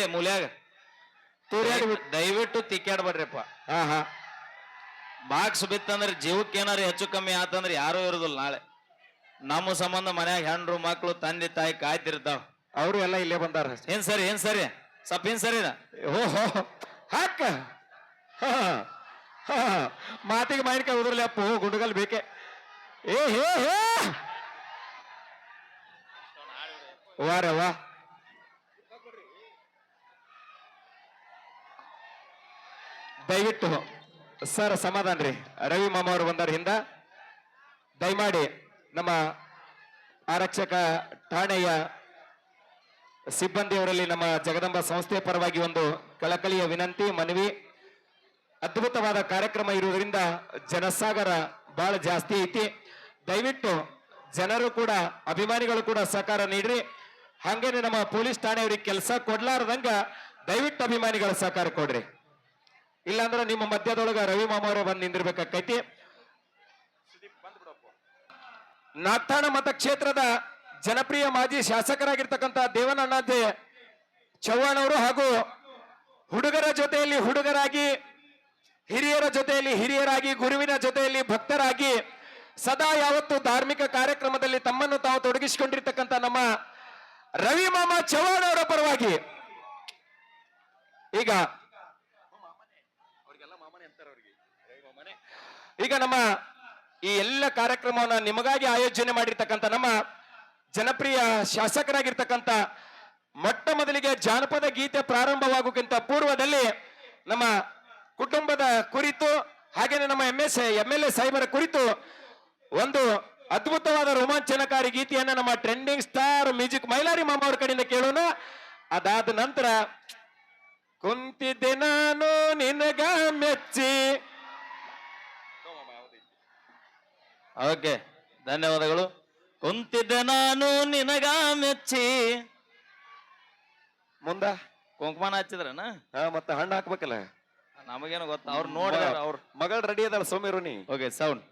ಇಲ್ಲಿ ಮೂಲ್ಯಾಗ. ದಯವಿಟ್ಟು ತಿಕ್ಕಾಡ್ಬೇಡ್ರಿಪ್ಪ ಹಾ ಹಾ. ಬಾಕ್ಸ್ ಬಿತ್ತಂದ್ರೆ ಜೀವಕ್ಕೆ ಏನಾರು ಹೆಚ್ಚು ಕಮ್ಮಿ ಆತಂದ್ರೆ ಯಾರೂ ಇರೋದಿಲ್ಲ ನಾಳೆ. ನಮ್ಮ ಸಂಬಂಧ ಮನ್ಯಾಗ ಹೆಣ್ರು ಮಕ್ಳು ತಂದೆ ತಾಯಿ ಕಾಯ್ತಿರ್ತಾವ. ಅವರು ಎಲ್ಲ ಇಲ್ಲೇ ಬಂದಾರ ಏನ್ ಸರಿ ಏನ್ ಸರಿ? ಸಪ್ ಏನ್ ಸರಿ ಓಹೋ ಹಾಕ. ಹಾ, ಹಾ. ಮಾತಿಗೆ ಮಾವಿನಕಾಯಿ ಉದುರ್ಲಿ ಅಪ್ಪು ಗುಂಡುಗಲ್ ಬೇಕೆ. ಏ ಹೇ ಹೇ. ವಾರ ವಾ ದಯವಿಟ್ಟು ಸರ್ ಸಮಾಧಾನ ರೀ. ರವಿ ಮಾಮ ಅವರು ಬಂದಾರ ಹಿಂದ ದಯಮಾಡಿ ನಮ್ಮ ಆರಕ್ಷಕ ಠಾಣೆಯ ಸಿಬ್ಬಂದಿಯವರಲ್ಲಿ ನಮ್ಮ ಜಗದಂಬ ಸಂಸ್ಥೆಯ ಪರವಾಗಿ ಒಂದು ಕಳಕಳಿಯ ವಿನಂತಿ, ಮನವಿ. ಅದ್ಭುತವಾದ ಕಾರ್ಯಕ್ರಮ ಇರುವುದರಿಂದ ಜನಸಾಗರ ಬಹಳ ಜಾಸ್ತಿ ಐತಿ. ದಯವಿಟ್ಟು ಜನರು ಕೂಡ, ಅಭಿಮಾನಿಗಳು ಕೂಡ ಸಹಕಾರ ನೀಡ್ರಿ. ಹಂಗೇನೆ ನಮ್ಮ ಪೊಲೀಸ್ ಠಾಣೆಯವ್ರಿಗೆ ಕೆಲಸ ಕೊಡ್ಲಾರ್ದಂಗ ದಯವಿಟ್ಟು ಅಭಿಮಾನಿಗಳ ಸಹಕಾರ ಕೊಡ್ರಿ. ಇಲ್ಲಾಂದ್ರೆ ನಿಮ್ಮ ಮಧ್ಯದೊಳಗ ರವಿ ಮಾಮ ಅವರೇ ಬಂದು ನಿಂದಿರ್ಬೇಕಾಕೈತಿ ನಾಗ್ತಾಣ ಮತಕ್ಷೇತ್ರದ ಜನಪ್ರಿಯ ಮಾಜಿ ಶಾಸಕರಾಗಿರ್ತಕ್ಕಂಥ ದೇವನಣ್ಣಾಜೆ ಚವ್ಹಾಣ್ ಅವರು ಹಾಗೂ ಹುಡುಗರ ಜೊತೆಯಲ್ಲಿ ಹುಡುಗರಾಗಿ, ಹಿರಿಯರ ಜೊತೆಯಲ್ಲಿ ಹಿರಿಯರಾಗಿ, ಗುರುವಿನ ಜೊತೆಯಲ್ಲಿ ಭಕ್ತರಾಗಿ, ಸದಾ ಯಾವತ್ತು ಧಾರ್ಮಿಕ ಕಾರ್ಯಕ್ರಮದಲ್ಲಿ ತಮ್ಮನ್ನು ತಾವು ತೊಡಗಿಸಿಕೊಂಡಿರ್ತಕ್ಕಂಥ ನಮ್ಮ ರವಿ ಮಾಮ ಚವ್ಹಾಣ್ ಅವರ ಪರವಾಗಿ ಈಗ ಈಗ ನಮ್ಮ ಈ ಎಲ್ಲ ಕಾರ್ಯಕ್ರಮವನ್ನ ನಿಮಗಾಗಿ ಆಯೋಜನೆ ಮಾಡಿರ್ತಕ್ಕಂಥ ನಮ್ಮ ಜನಪ್ರಿಯ ಶಾಸಕರಾಗಿರ್ತಕ್ಕಂಥ ಮೊಟ್ಟ ಮೊದಲಿಗೆ ಜಾನಪದ ಗೀತೆ ಪ್ರಾರಂಭವಾಗೋಕ್ಕಿಂತ ಪೂರ್ವದಲ್ಲಿ ನಮ್ಮ ಕುಟುಂಬದ ಕುರಿತು ಹಾಗೇನೆ ನಮ್ಮ M S M L A ಕುರಿತು ಒಂದು ಅದ್ಭುತವಾದ ರೋಮಾಂಚನಕಾರಿ ಗೀತೆಯನ್ನ ನಮ್ಮ ಟ್ರೆಂಡಿಂಗ್ ಸ್ಟಾರ್ ಮ್ಯೂಸಿಕ್ ಮೈಲಾರಿ ಮಾಮ ಅವ್ರ ಕಡೆಯಿಂದ ಕೇಳೋಣ. ಅದಾದ ನಂತರ ಕುಂತಿದ್ದೆ ನಾನು ನಿನಗ ಮೆಚ್ಚಿ ಓಕೆ ಧನ್ಯವಾದಗಳು. ಕುಂತಿದ್ದೆ ನಾನು ನಿನಗ ಮೆಚ್ಚಿ. ಮುಂದ? ಕುಂಕುಮನ ಹಚ್ಚಿದ್ರನ? ಹಾ ಮತ್ತೆ ಹಣ್ಣು ಹಾಕ್ಬೇಕಲ್ಲ. ನಮಗೇನು ಗೊತ್ತ ಅವ್ರು ನೋಡ್ರಿ ಅವ್ರ. ಮಗಳು ರೆಡಿ ಅದಲ್ಲ ಸೌಮ್ಯರು ನೀ ಓಕೆ ಸೌಂಡ್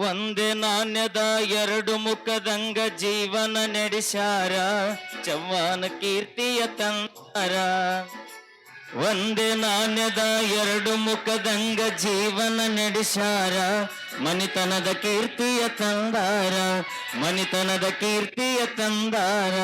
ಒಂದೇ ನಾಣ್ಯದ ಎರಡು ಮುಖದಂಗ ಜೀವನ ನಡೆಸಾರ ಚವ್ವಾನ ಕೀರ್ತಿಯ ತಂದಾರ ಒಂದೇ ನಾಣ್ಯದ ಎರಡು ಮುಖದಂಗ ಜೀವನ ನಡೆಸ್ಯಾರ. ಮನಿತನದ ಕೀರ್ತಿಯ ತಂದಾರ. ಮನಿತನದ ಕೀರ್ತಿಯ ತಂದಾರ.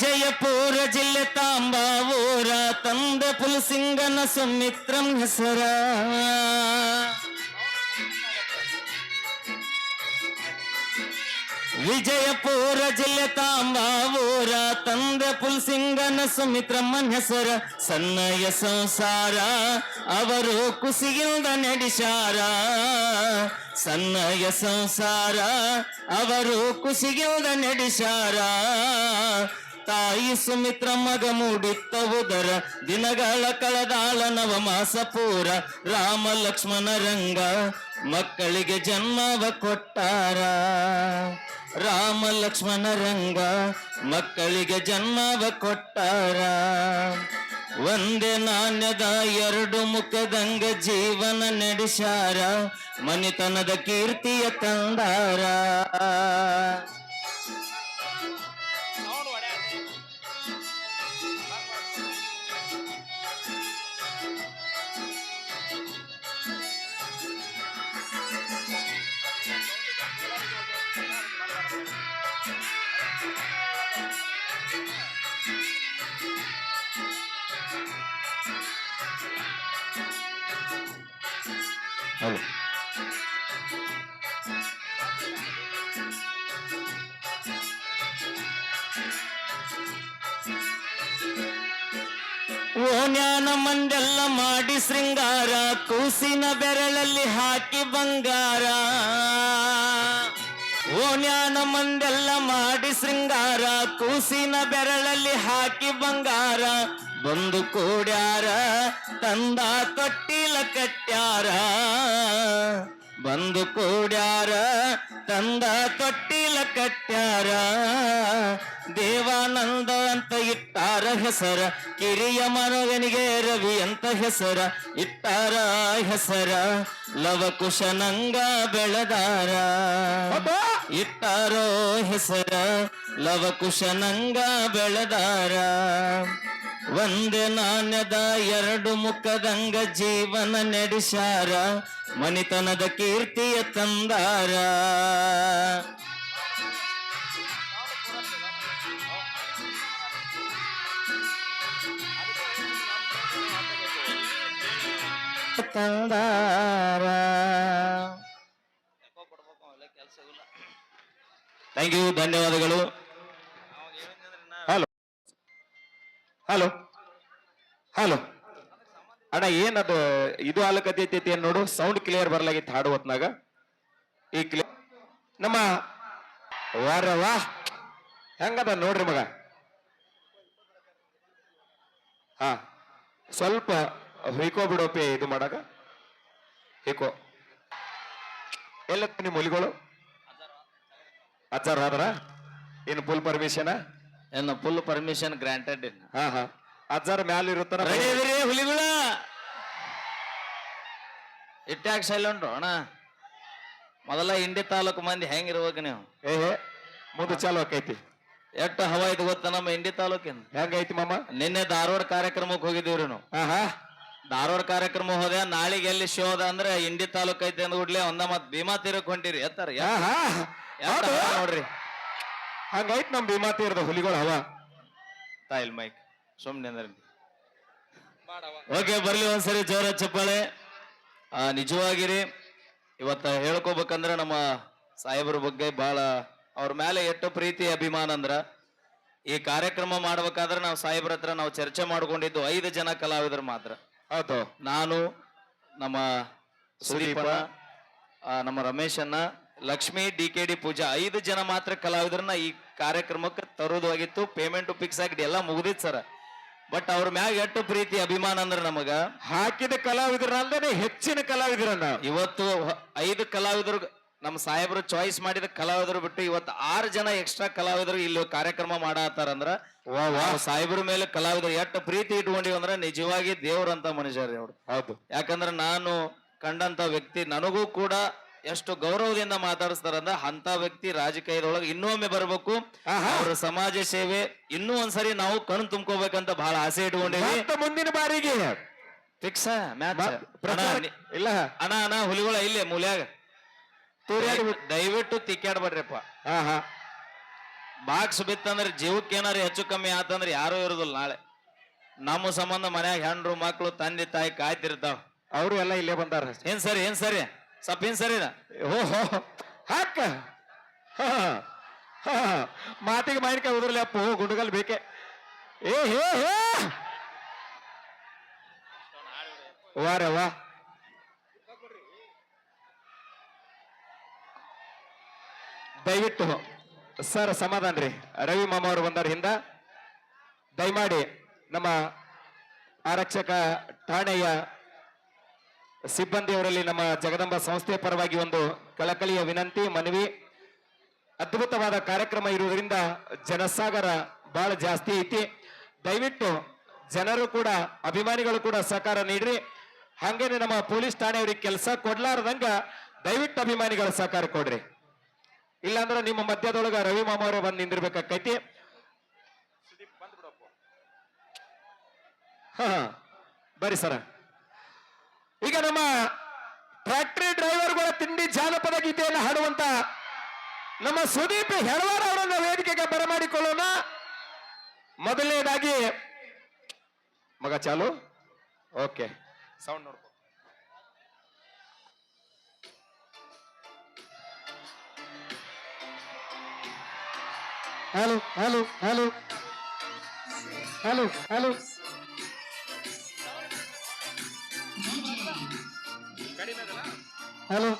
ವಿಜಯಪುರ ಜಿಲ್ಲೆ ತಾಂಬಾವೂರ, ತಂದ ಪುಲಸಿಂಗನ ಸುಮಿತ್ರಂ ಹೆಸರ. ವಿಜಯಪುರ ಜಿಲ್ಲೆ ತಾಂಬಾವೂರ, ತಂದೆ ಪುಲ್ಸಿಂಗನ ಸುಮಿತ್ರಮ್ಮನ ಹೆಸರ. ಸನ್ನಯ ಸಂಸಾರ ಅವರು ಕುಸಿಗಿಲ್ದ ನಡೆಸಾರ. ಸನ್ನಯ ಸಂಸಾರ ಅವರು ಕುಸಿಗಿಲ್ದ ನಡೆಸಾರ. ತಾಯಿ ಸುಮಿತ್ರ ಮಗ ಮೂಡಿತ್ತವುದರ ದಿನಗಳ ಕಳೆದಾಳ ನವ ಮಾಸ ಪೂರ ರಾಮ ಲಕ್ಷ್ಮಣ ರಂಗ ಮಕ್ಕಳಿಗೆ ಜನ್ಮವ ಕೊಟ್ಟಾರ. ರಾಮ ಲಕ್ಷ್ಮಣ ರಂಗ ಮಕ್ಕಳಿಗೆ ಜನ್ಮವ ಕೊಟ್ಟಾರ. ಒಂದೇ ನಾಣ್ಯದ ಎರಡು ಮುಖದಂಗ ಜೀವನ ನಡೆಸಾರ. ಮನಿತನದ ಕೀರ್ತಿಯ ತಂದಾರ. ಓನ್ಯಾನ ಮಂದೆಲ್ಲ ಮಾಡಿ ಶೃಂಗಾರ, ಕೂಸಿನ ಬೆರಳಲ್ಲಿ ಹಾಕಿ ಬಂಗಾರ. ಓನ್ಯಾನ ಮಂದೆಲ್ಲ ಮಾಡಿ ಶೃಂಗಾರ, ಕೂಸಿನ ಬೆರಳಲ್ಲಿ ಹಾಕಿ ಬಂಗಾರ. ಬಂದು ಕೂಡ್ಯಾರ, ತಂದ ತೊಟ್ಟಿಲ ಕಟ್ಯಾರ. ಬಂದು ಕೂಡ್ಯಾರ, ತಂದ ತೊಟ್ಟಿಲ ಕಟ್ಯಾರ. ದೇವಾನಂದ ಅಂತ ಇಟ್ಟಾರ ಹೆಸರ ಕಿರಿಯ ಮನಗನಿಗೆ ರವಿ ಅಂತ ಹೆಸರ ಇಟ್ಟಾರ ಹೆಸರ ಲವಕುಶನಂಗ ಬೆಳೆದಾರ. ಇಟ್ಟಾರೋ ಹೆಸರ ಲವಕುಶನಂಗ ಬೆಳೆದಾರ. ಒಂದೇ ನಾಣ್ಯದ ಎರಡು ಮುಖದಂಗ ಜೀವನ ನಡೆಸಾರ ಮನಿತನದ ಕೀರ್ತಿಯ ತಂದಾರ. ತಂದಾರ ಥ್ಯಾಂಕ್ ಯು ಧನ್ಯವಾದಗಳು. ಹಲೋ ಹಲೋ ಹಲೋ ಅಣ್ಣ, ಏನದು, ಇದು ಆಲಕತೈತಿ ಏನ್ ನೋಡು ಸೌಂಡ್ ಕ್ಲಿಯರ್ ಬರ್ಲಾಗಿತ್ತು ಹಾಡು ಹೊತ್ನಾಗ. ಈ ಕ್ಲಿಯರ್ ನಮ್ಮ ವಾರ ವಾ ಹೆಂಗದ ನೋಡ್ರಿ ಮಗ? ಹಾ, ಸ್ವಲ್ಪ ಹಿಕೋ ಬಿಡೋಪಿ ಇದು ಮಾಡಾಕ. ಹಿಕೋ ಎಲ್ಲ ನಿಮ್ಮ ಹುಲಿಗಳು? ಅಜ್ಜಾರ್ ಆದ್ರ? ಏನು ಫುಲ್ ಪರ್ಮಿಷನ್ ಏನು ಫುಲ್ ಪರ್ಮಿಷನ್ ಗ್ರಾಂಟೆಡ್ ಹಾ ಹಾ. ಅಜ್ಜಾರ ಮ್ಯಾಲ ಇರುತ್ತಾರ ಹುಲಿಗಳ? ಇಟ್ಟಾಗ ಸೈಲೆಂಟ್ ಅಣ್ಣ. ಮೊದಲ ಇಂಡಿ ತಾಲೂಕು ಮಂದಿ ಹೆಂಗಿರ್ಬೇಕು ನೀವು? ಏ ಮುಂದೆ ಚಾಲು ಆಕೈತಿ. ಎಷ್ಟು ಹವಾ ಇದು ಗೊತ್ತ ನಮ್ಮ ಇಂಡಿ ತಾಲೂಕಿನ ಹೆಂಗೈತಿ ಮಾಮ? ನಿನ್ನೆ ಧಾರವಾಡ ಕಾರ್ಯಕ್ರಮಕ್ಕೆ ಹೋಗಿದ್ದೀವ್ರಿ ನಾವು. ಹಾ ಹಾ ಧಾರವಾಡ ಕಾರ್ಯಕ್ರಮ ಹೋದೆ ನಾಳೆಗೆ ಎಲ್ಲಿ ಶೋ ಅದ ಅಂದ್ರೆ ಇಂಡಿ ತಾಲೂಕ್ ಐತೆ ಅಂದ್ಬಿಡ್ಲಿ ಒಂದ ಮತ್ ಭೀಮಾ ತೀರಕ್ ಹೊಂಟಿರಿ. ಎತ್ತಾರ ಹೌದು. ನೋಡ್ರಿ. ಹಂಗೈತ್ ನಮ್ ಭೀಮಾ ತೀರದ ಹುಲಿಗಳು ಹವ ತಾಯಿಲ್ ಮೈಕ್ ಸುಮ್ನೆ ಅಂದ್ರೆ ಓಕೆ ಬರ್ಲಿ ಒಂದ್ಸರಿ ಜೋರ ಚಪ್ಪಾಳೆ. ಆ, ನಿಜವಾಗಿರಿ ಇವತ್ತ ಹೇಳ್ಕೋಬೇಕಂದ್ರ ನಮ್ಮ ಸಾಹೇಬ್ರ ಬಗ್ಗೆ ಬಹಳ ಅವ್ರ ಮೇಲೆ ಎಷ್ಟು ಪ್ರೀತಿ ಅಭಿಮಾನ ಅಂದ್ರ. ಈ ಕಾರ್ಯಕ್ರಮ ಮಾಡ್ಬೇಕಾದ್ರೆ ನಾವು ಸಾಹೇಬ್ರ ಹತ್ರ ನಾವು ಚರ್ಚೆ ಮಾಡ್ಕೊಂಡಿದ್ದು ಐದು ಜನ ಕಲಾವಿದರು ಮಾತ್ರ. ಹೌದು. ನಾನು ನಮ್ಮ ಸುದೀಪ. ನಮ್ಮ ರಮೇಶ್ ಅಣ್ಣ Lakshmi D K D Pooja ಐದು ಜನ ಮಾತ್ರ ಕಲಾವಿದರನ್ನ ಈ ಕಾರ್ಯಕ್ರಮಕ್ಕೆ ತರೋದಾಗಿತ್ತು ಪೇಮೆಂಟ್ ಫಿಕ್ಸ್ ಆಗಿದೆ ಎಲ್ಲ ಮುಗಿದಿತ್ತು ಸರ್. ಬಟ್ ಅವ್ರ ಮ್ಯಾಗ ಎಷ್ಟು ಪ್ರೀತಿ ಅಭಿಮಾನ ಅಂದ್ರೆ ನಮಗ? ಹಾಕಿದ ಕಲಾವಿದರಲ್ಲದೆ ಹೆಚ್ಚಿನ ಕಲಾವಿದರನ್ನ. ಇವತ್ತು ಐದು ಕಲಾವಿದರು ನಮ್ಮ ಸಾಹೇಬರು ಚಾಯ್ಸ್ ಮಾಡಿದ ಕಲಾವಿದರು ಬಿಟ್ಟು ಇವತ್ತು ಆರು ಜನ ಎಕ್ಸ್ಟ್ರಾ ಕಲಾವಿದರು ಇಲ್ಲಿ ಕಾರ್ಯಕ್ರಮ ಮಾಡತ್ತಾರಂದ್ರ ಸಾಹೇಬರ ಮೇಲೆ ಕಲಾವಿದರು ಎಷ್ಟು ಪ್ರೀತಿ ಇಟ್ಕೊಂಡಿವಿ ಅಂದ್ರೆ ನಿಜವಾಗಿ ದೇವ್ರಂತ ಮನುಷ್ಯರು ಅವ್ರು. ಹೌದು. ಯಾಕಂದ್ರೆ ನಾನು ಕಂಡಂತ ವ್ಯಕ್ತಿ ನನಗೂ ಕೂಡ ಎಷ್ಟು ಗೌರವದಿಂದ ಮಾತಾಡಿಸ್ತಾರಂದ್ರ ಅಂತ ವ್ಯಕ್ತಿ ರಾಜಕೀಯದೊಳಗೆ ಇನ್ನೊಮ್ಮೆ ಬರ್ಬೇಕು. ಅವ್ರ ಸಮಾಜ ಸೇವೆ ಇನ್ನೂ ಒಂದ್ಸರಿ ನಾವು ಕಣ್ ತುಂಬ್ಕೋಬೇಕಂತ ಬಹಳ ಆಸೆ ಇಟ್ಕೊಂಡಿವಿ. ಮುಂದಿನ ಬಾರಿಗೆ. ಫಿಕ್ಸ್ ಮ್ಯಾಚ್ ಇಲ್ಲ. ಅಣ್ಣ ಅಣ್ಣ ಹುಲಿಗಳ ಇಲ್ಲೇ ಮೂಲ್ಯಾಗ. ದಯವಿಟ್ಟು ತಿಕ್ಕಾಡ್ಬೇಡ್ರಿಪ್ಪ ಹಾ ಹಾ. ಬಾಕ್ಸ್ ಬಿತ್ತಂದ್ರೆ ಜೀವಕ್ಕೆ ಏನಾರು ಹೆಚ್ಚು ಕಮ್ಮಿ ಆತಂದ್ರೆ ಯಾರು ಇರುದಿಲ್ಲ ನಾಳೆ. ನಮ್ಮ ಸಂಬಂಧ ಮನ್ಯಾಗ ಹೆಣ್ರು ಮಕ್ಳು ತಂದೆ ತಾಯಿ ಕಾಯ್ತಿರ್ತಾವ. ಅವರು ಎಲ್ಲ ಇಲ್ಲೇ ಬಂದಾರ ಏನ್ ಸರಿ ಏನ್ ಸರಿ? ಸ್ವಲ್ಪ ಏನ್ ಸರಿ ಓಹೋ ಹಾಕ. ಹಾ, ಹಾ. ಮಾತಿಗೆ ಮಾವಿನಕಾಯಿ ಉದುರ್ಲಿ ಅಪ್ಪು ಗುಂಡುಗಲ್ ಬೇಕೆ. ಏ ಹೇ ಹೇ. ವಾರ ವಾ ದಯವಿಟ್ಟು ಸರ್ ಸಮಾಧಾನ ರೀ. ರವಿ ಮಾಮ ಅವರು ಹಿಂದ ದಯಮಾಡಿ ನಮ್ಮ ಆರಕ್ಷಕ ಠಾಣೆಯ ಸಿಬ್ಬಂದಿಯವರಲ್ಲಿ ನಮ್ಮ ಜಗದಂಬ ಸಂಸ್ಥೆ ಪರವಾಗಿ ಒಂದು ಕಳಕಳಿಯ ವಿನಂತಿ, ಮನವಿ. ಅದ್ಭುತವಾದ ಕಾರ್ಯಕ್ರಮ ಇರುವುದರಿಂದ ಜನಸಾಗರ ಬಹಳ ಜಾಸ್ತಿ ಐತಿ. ದಯವಿಟ್ಟು ಜನರು ಕೂಡ, ಅಭಿಮಾನಿಗಳು ಕೂಡ ಸಹಕಾರ ನೀಡ್ರಿ. ಹಂಗೇನೆ ನಮ್ಮ ಪೊಲೀಸ್ ಠಾಣೆಯವ್ರಿಗೆ ಕೆಲಸ ಕೊಡ್ಲಾರ್ದಂಗ ದಯವಿಟ್ಟು ಅಭಿಮಾನಿಗಳ ಸಹಕಾರ ಕೊಡ್ರಿ. ಇಲ್ಲಾಂದ್ರೆ ನಿಮ್ಮ ಮಧ್ಯದೊಳಗ ರವಿ ಮಾಮ ಅವರೇ ಬಂದು ನಿಂದಿರ್ಬೇಕಾಕೈತಿ ಹಾ ಬರಿ ಸರ. ಈಗ ನಮ್ಮ ಟ್ರ್ಯಾಕ್ಟರಿ ಡ್ರೈವರ್ಗಳ ತಿಂಡಿ ಜಾನಪದ ಗೀತೆಯನ್ನು ಹಾಡುವಂತ ನಮ್ಮ ಸುದೀಪ್ ಹೆಳವಾರ್ ಅವರನ್ನ ವೇದಿಕೆಗೆ ಬರಮಾಡಿಕೊಳ್ಳೋಣ. ಮೊದಲನೇದಾಗಿ ಮಗ ಚಾಲು. ಓಕೆ. ಸೌಂಡ್ ನೋಡ್ಕೊ. Hello hello hello. Hello hello. Hello.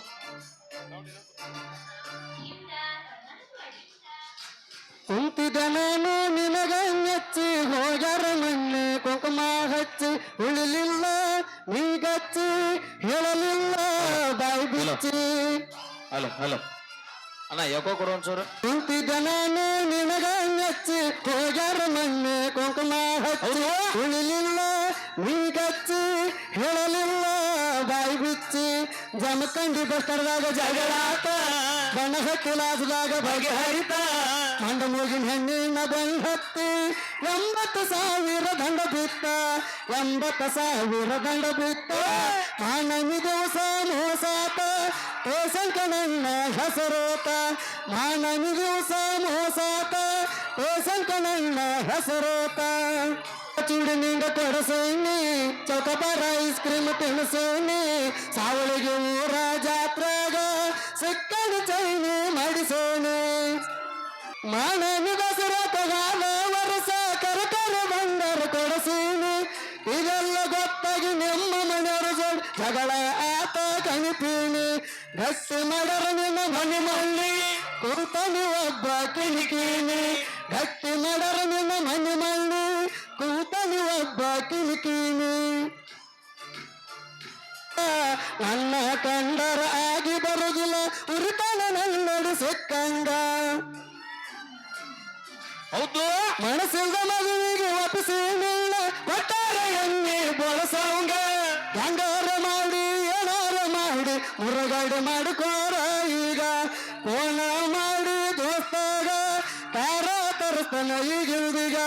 ಕುಂತಿದ್ದ ನಾನು ನಿನಗ ನೆಚ್ಚಿ ಹೋಗ್ಯಾರ ಮಣ್ಣೆ ಕುಂಕುಮ ಹಚ್ಚಿ ಉಳಿಲಿಲ್ಲ ನೀಗಚ್ಚಿ ಹೇಳಲಿಲ್ಲ ಬಾಯಿ ಬಿಚ್ಚಿ. Hello hello. ಅಣ್ಣ ಯಾಕೋ ಕೊಡು ಒಂಚೂರು. ನಾನು ನಿನಗ ನೆಚ್ಚಿ ಹೋಗ್ಯಾರ ಮಣ್ಣೆ ಕುಂಕುಮ ಹಚ್ಚಿ. ಉಳಿಲಿಲ್ಲ ನೀಗಚ್ಚಿ ಹೇಳಲಿಲ್ಲ ಬಾಯಿ ಬಿಚ್ಚಿ. ಜಮಕಂಡಿ ಬಸ್ತರದಾಗ ಜಗಳಾತ ಬಣ್ಣ ಹತ್ತಿಲಾಸದಾಗ ಬಗೆಹರಿತ ಮಂಡ ಮೂಗಿನ ಹೆಣ್ಣಿನ ಬಂಧತ್ತಿ ಎಂಬತ್ತು ಸಾವಿರ ದಂಡ ಬಿತ್ತ, ಎಂಬತ್ತು ಸಾವಿರ ದಂಡ ಬಿತ್ತ. ಮಾನವಿ ದಿವಸ ಮೋಸಾತ ಟೇಸಂಕ ನನ್ನ ಹೆಸರೋತ. ಮಾನವಿ ದಿವಸ ಮೋಸಾತ ಟೇಸಂಕ ನನ್ನ ಹೆಸರೋತ. ಚುಂಡಿ ನಿಂಗ ಕೊಡಸೇನಿ ಚೌಕಬಾರ ಐಸ್ ಕ್ರೀಮ್ ತಿನ್ಸೇನಿ ಸಾವಳಿಗೆ ಊರ ಜಾತ್ರಾಗ ಸಿಕ್ಕದ ಚೈನಿ ಮಾಡಿಸೇನಿ ಮಾನವಿ ದಸರಾ ಕಗಾಲ ವರ್ಷ ಕರಕರ ಬಂಗಾರ ಕೊಡಸೀನಿ. ಇದೆಲ್ಲ ಗೊತ್ತಾಗಿ ನಿಮ್ಮ ಮನೆಯವರು ಜೋಡ್ ಜಗಳ ಆತ ಕಣಿತೀನಿ ಗಟ್ಟಿ ಮಡರ ನಿನ್ನ ಮನೆ ಮಲ್ಲಿ ಕೂತನಿ ಒಬ್ಬ ಕಿಣಿಕೀನಿ. ಗಟ್ಟಿ ಮಡರು ನಿನ್ನ ಮನೆ ಮಲ್ಲಿ ಕೂತನಿ ಒಬ್ಬ ಕಿಣಿಕೀನಿ. ನನ್ನ ಕಂಡರ ಆಗಿ ಬರುದಿಲ್ಲ, ಉರಿತಾನ ನನ್ನಡು ಸಿಕ್ಕಂಗ. ಹೌದು. ಮನಸ್ಸಿಲ್ದ ಮಗುವಿಗೆ ವಾಪಸ್ಸಿಲ್ಲ ಒಟ್ಟಾರೆ ಹೆಂಗೆ ಬಳಸಂಗ ಹೆಂಗಾರ ಮಾಡಿ, ಏನಾರ ಮಾಡಿ, ಮುರುಗಡೆ ಮಾಡಿಕೋರ ಈಗ. ಕೋಣ ಮಾಡಿ, ದೋಸ್ತಾಗ ಕಾರ ತರಿಸ್ತಾನ ಈಗಿಲ್ದೀಗ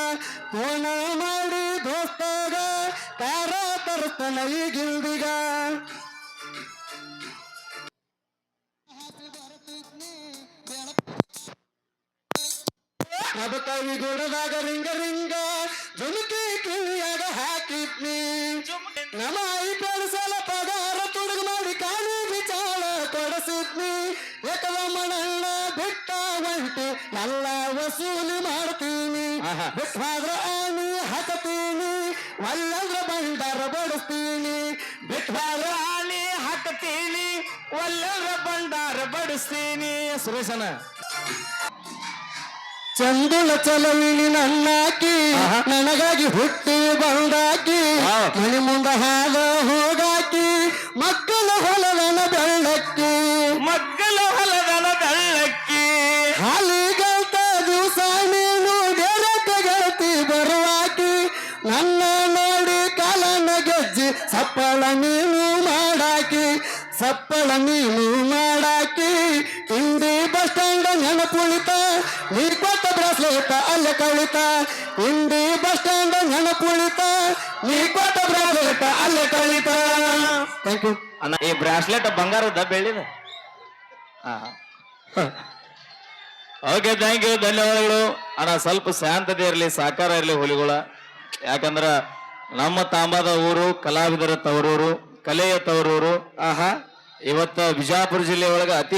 ಕೋಣ ಮಾಡಿ, ದೋಸ್ತಾಗ ಕಾರ ತರಿಸ್ತಾನ ಈಗಿಲ್ದೀಗ ಕವಿ ಗುಡದಾಗ ರಿಂಗ ರಿಂಗ ಜುಮುಕಿ ಕಿವಿಯಾಗ ಹಾಕಿದ್ನಿ. ನಮ್ಮ ಐ ಸಲ ಪಗಾರ ತುಡುಗು ಮಾಡಿ ಕಾಲು ಬಿಚಾಳ ಕೊಡಿಸಿದ್ನಿ. ಏಕದ ಮಣಣ್ಣ ಬಿಟ್ಟ ಒಂಟಿ ಎಲ್ಲ ವಸೂಲಿ ಮಾಡ್ತೀನಿ. ಬಿಟ್ಟಾದ್ರ ಆನಿ ಹಾಕತೀನಿ. ಒಲ್ಲದ್ರ ಬಂಡಾರ ಬಡಿಸ್ತೀನಿ. ಬಿಟ್ಟಾದ್ರ ಆನಿ ಹಾಕತೀನಿ. ಒಲ್ಲದ್ರ ಬಂಡಾರ ಬಡಿಸ್ತೀನಿ. ಸುರೇಶನ ಚಂದುಳ ಚಲವಿನಿ ನನ್ನಾಕಿ ನನಗಾಗಿ ಹುಟ್ಟಿ ಬಂದಾಕಿ ಮನೆ ಮುಂದ ಹಾದ ಹೋಗಾಕಿ ಮಕ್ಕಳ ಹೊಲದನ ಬ್ರಾಸ್ಲೆಟ್ ಅಲ್ಲೇ ಕಳಿತ ಇಂಡಿ ಬಸ್ ಸ್ಟ್ಯಾಂಡ್ ನೆನಪುಳಿತ ನೀ ಕೊಟ್ಟ ಬ್ರಾಸ್ಲೆಟ್ ಅಲ್ಲೇ ಕಳಿತ ಥ್ಯಾಂಕ್ ಯು ಅಣ್ಣ ಈ ಬ್ರಾಸ್ಲೆಟ್ ಬಂಗಾರದ ಬೆಳ್ಳಿದ? ಓಕೆ ಥ್ಯಾಂಕ್ ಯು ಧನ್ಯವಾದಗಳು. ಅಣ್ಣ ಸ್ವಲ್ಪ ಶಾಂತತೆ ಇರಲಿ ಸಾಕಾರ ಇರಲಿ ಹುಲಿಗಳ. ಯಾಕಂದ್ರ ನಮ್ಮ ತಾಂಬಾದ ಊರು ಕಲಾವಿದರ ತವರೂರು ಕಲೆಯ ತವರೂರು. ಆಹಾ. ಇವತ್ತ ಬಿಜಾಪುರ ಜಿಲ್ಲೆ ಒಳಗ ಅತಿ